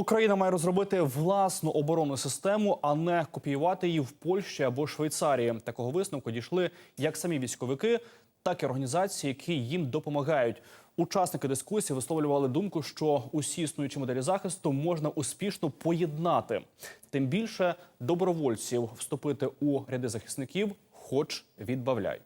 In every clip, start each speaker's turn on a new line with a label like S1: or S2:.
S1: Україна має розробити власну оборонну систему, а не копіювати її в Польщі або Швейцарії. Такого висновку дійшли як самі військовики, так і організації, які їм допомагають. Учасники дискусії висловлювали думку, що усі існуючі моделі захисту можна успішно поєднати. Тим більше добровольців вступити у ряди захисників, хоч відбавляй.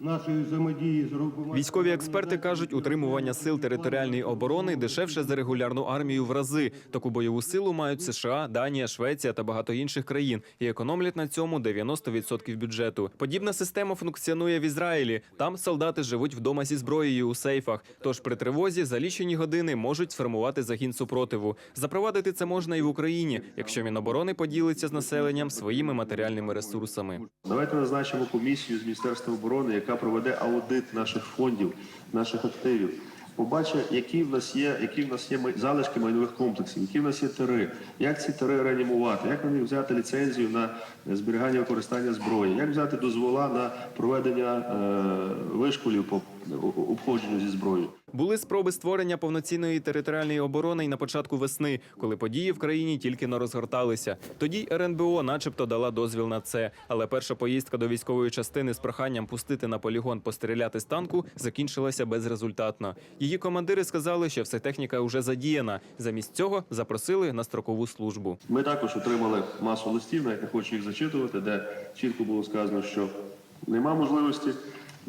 S2: Нашої взаємодії з
S3: Військові експерти кажуть, утримування сил територіальної оборони дешевше за регулярну армію в рази. Таку бойову силу мають США, Данія, Швеція та багато інших країн і економлять на цьому 90% бюджету. Подібна система функціонує в Ізраїлі. Там солдати живуть вдома зі зброєю у сейфах. Тож при тривозі за лічені години можуть сформувати загін супротиву. Запровадити це можна і в Україні, якщо Міноборони поділиться з населенням своїми матеріальними ресурсами.
S2: Давайте назначимо комісію з Міністерства оборони, яка проведе аудит наших фондів, наших активів. Побачить, які в нас є, які в нас є залишки майнових комплексів, які в нас є тири, як ці тири реанімувати, як вони взяти ліцензію на зберігання використання зброї, як взяти дозвола на проведення е, вишколів по обходженню зі зброєю.
S3: Були спроби створення повноцінної територіальної оборони й на початку весни, коли події в країні тільки не розгорталися. Тоді РНБО, начебто, дала дозвіл на це. Але перша поїздка до військової частини з проханням пустити на полігон постріляти з танку закінчилася безрезультатно. Її командири сказали, що вся техніка вже задіяна. Замість цього запросили на строкову службу.
S2: Ми також отримали масу листів, навіть не хочу їх зачитувати, де чітко було сказано, що нема можливості,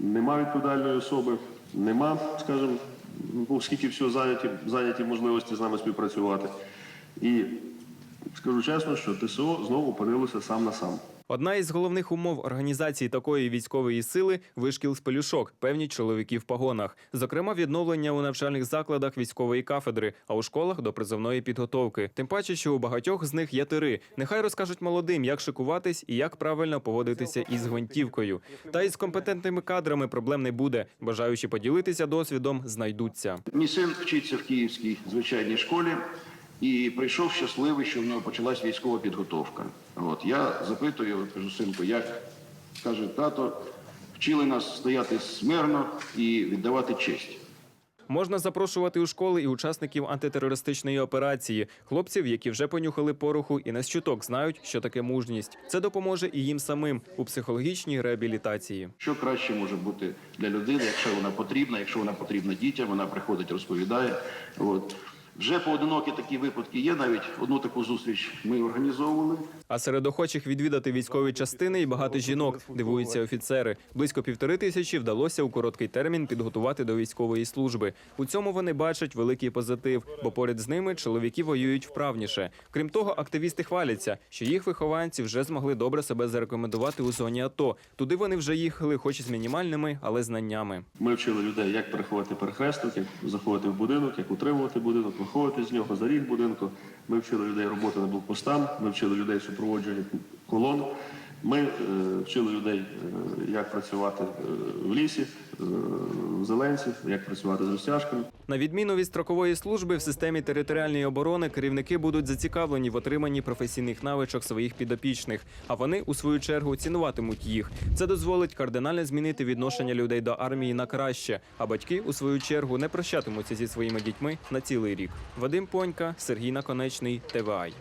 S2: нема відповідальної особи, нема, скажімо, оскільки все зайняті, зайняті можливості з нами співпрацювати. І скажу чесно, що ТСО знову опинилося сам на сам.
S3: Одна із головних умов організації такої військової сили вишкіл з пелюшок, певні чоловіки в погонах. Зокрема, відновлення у навчальних закладах військової кафедри, а у школах до призовної підготовки. Тим паче, що у багатьох з них є тири. Нехай розкажуть молодим, як шикуватись і як правильно поводитися із гвинтівкою. Та із компетентними кадрами проблем не буде. Бажаючи поділитися досвідом, знайдуться.
S4: Мій син вчиться в київській звичайній школі і прийшов щасливий, що в нього почалась військова підготовка. От я запитую, кажу, синку, як каже тато, вчили нас стояти смирно і віддавати честь.
S3: Можна запрошувати у школи і учасників антитерористичної операції, хлопців, які вже понюхали пороху і не з чуток знають, що таке мужність. Це допоможе і їм самим у психологічній реабілітації.
S4: Що краще може бути для людини, якщо вона потрібна, якщо вона потрібна дітям, вона приходить, розповідає. От. Вже поодинокі такі випадки є. Навіть одну таку зустріч ми організовували.
S3: А серед охочих відвідати військові частини і багато жінок дивуються офіцери. Близько півтори тисячі вдалося у короткий термін підготувати до військової служби. У цьому вони бачать великий позитив, бо поряд з ними чоловіки воюють вправніше. Крім того, активісти хваляться, що їх вихованці вже змогли добре себе зарекомендувати у зоні АТО. Туди вони вже їхали, хоч і з мінімальними, але знаннями.
S2: Ми вчили людей, як переховати перехресток, як заходити в будинок, як утримувати будинок, виходити з нього за ріг будинку. Ми вчили людей роботи на блокпостам, ми вчили людей супроводження колон. Ми е, вчили людей, е, як працювати е, в лісі, в зеленці, як працювати з розтяжками.
S3: На відміну від строкової служби в системі територіальної оборони керівники будуть зацікавлені в отриманні професійних навичок своїх підопічних, а вони у свою чергу цінуватимуть їх. Це дозволить кардинально змінити відношення людей до армії на краще. А батьки у свою чергу не прощатимуться зі своїми дітьми на цілий рік. Вадим Понька, Сергій Наконечний, ТВАЙ.